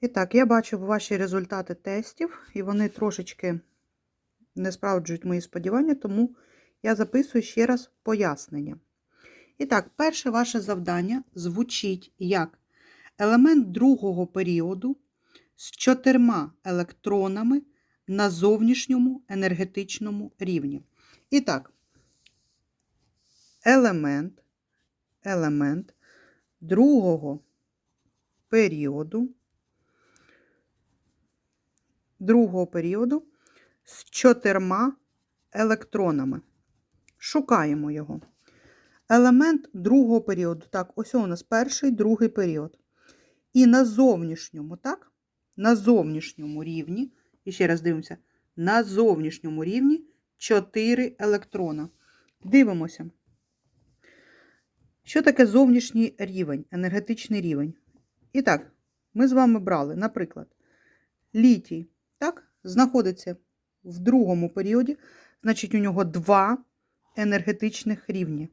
І так, я бачу ваші результати тестів, і вони трошечки не справджують мої сподівання, тому я записую ще раз пояснення. І так, перше ваше завдання звучить як елемент другого періоду з чотирма електронами на зовнішньому енергетичному рівні. І так, елемент, елемент другого періоду, другого періоду з чотирма електронами. Шукаємо його. Елемент другого періоду. Так, ось у нас перший, другий період. І на зовнішньому, так? На зовнішньому рівні, і ще раз дивимося, на зовнішньому рівні 4 електрона. Дивимося. Що таке зовнішній рівень, енергетичний рівень? І так, ми з вами брали, наприклад, літій, так, знаходиться в другому періоді, значить, у нього два енергетичних рівні.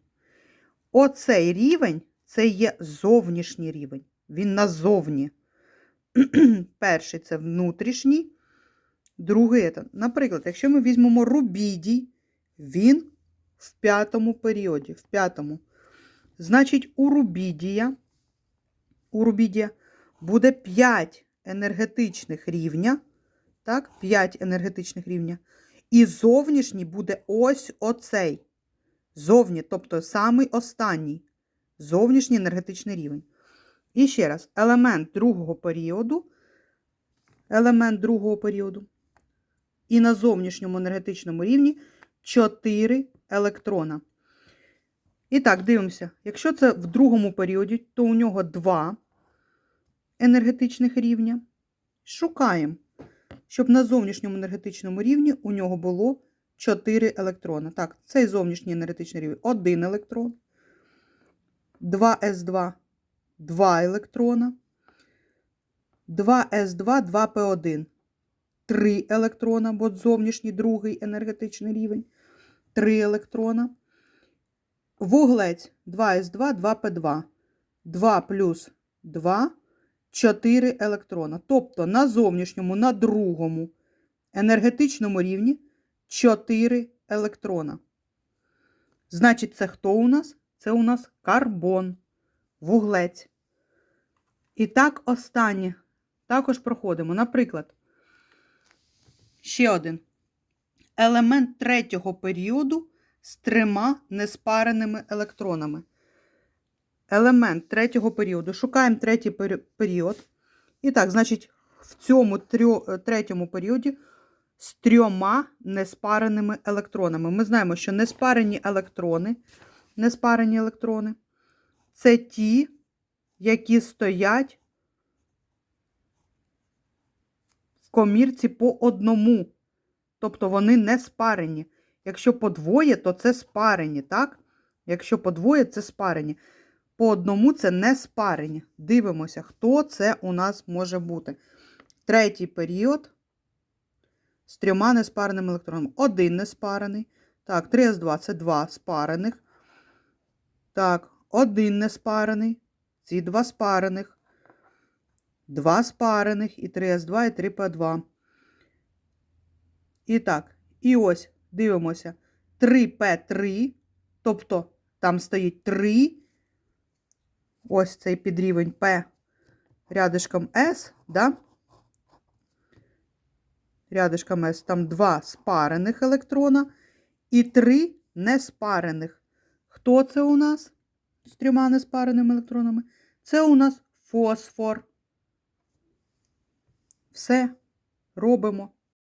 Оцей рівень це є зовнішній рівень. Він назовні. Перший це внутрішній, другий це. Наприклад, якщо ми візьмемо рубідій, він в п'ятому періоді. В п'ятому. Значить, у рубідія, у рубідія буде 5 енергетичних рівня. Так, 5 енергетичних рівня. І зовнішній буде ось оцей. Зовні, тобто самий останній зовнішній енергетичний рівень. І ще раз, елемент другого періоду, елемент другого періоду. І на зовнішньому енергетичному рівні 4 електрона. І так, дивимося. Якщо це в другому періоді, то у нього 2 енергетичних рівня. Шукаємо, щоб на зовнішньому енергетичному рівні у нього було 4 електрона. Так, цей зовнішній енергетичний рівень 1 електрон. 2С2 2 електрона. 2С2, 2П1. 3 електрона, бо зовнішній другий енергетичний рівень. 3 електрона. Вуглець 2С2, 2П2. 2 плюс 2, 4 електрона. Тобто на зовнішньому, на другому енергетичному рівні 4 електрона. Значить, це хто у нас? Це у нас карбон, вуглець. І так, останнє також проходимо. Наприклад, ще один елемент третього періоду з трьома неспареними електронами. Елемент третього періоду. Шукаємо третій період. І так, значить, в цьому трьо, третьому періоді з трьома неспареними електронами. Ми знаємо, що неспарені електрони, неспарені електрони це ті, які стоять в комірці по одному. Тобто вони не спарені. Якщо по двоє, то це спарені, так? Якщо по двоє, це спарені. По одному це не спарені. Дивимося, хто це у нас може бути. Третій період з трьома неспареними електронами. Один неспарений. Так, 3С2 це два спарених. Так, один неспарений. Ці два спарених. Два спарених і 3С2 і 3П2. І так, і ось дивимося. 3П3, тобто там стоїть 3. Ось цей підрівень П рядишком С, да? Рядишком С, там два спарених електрона і три неспарених. Хто це у нас з трьома неспареними електронами? Це у нас фосфор. Все робимо.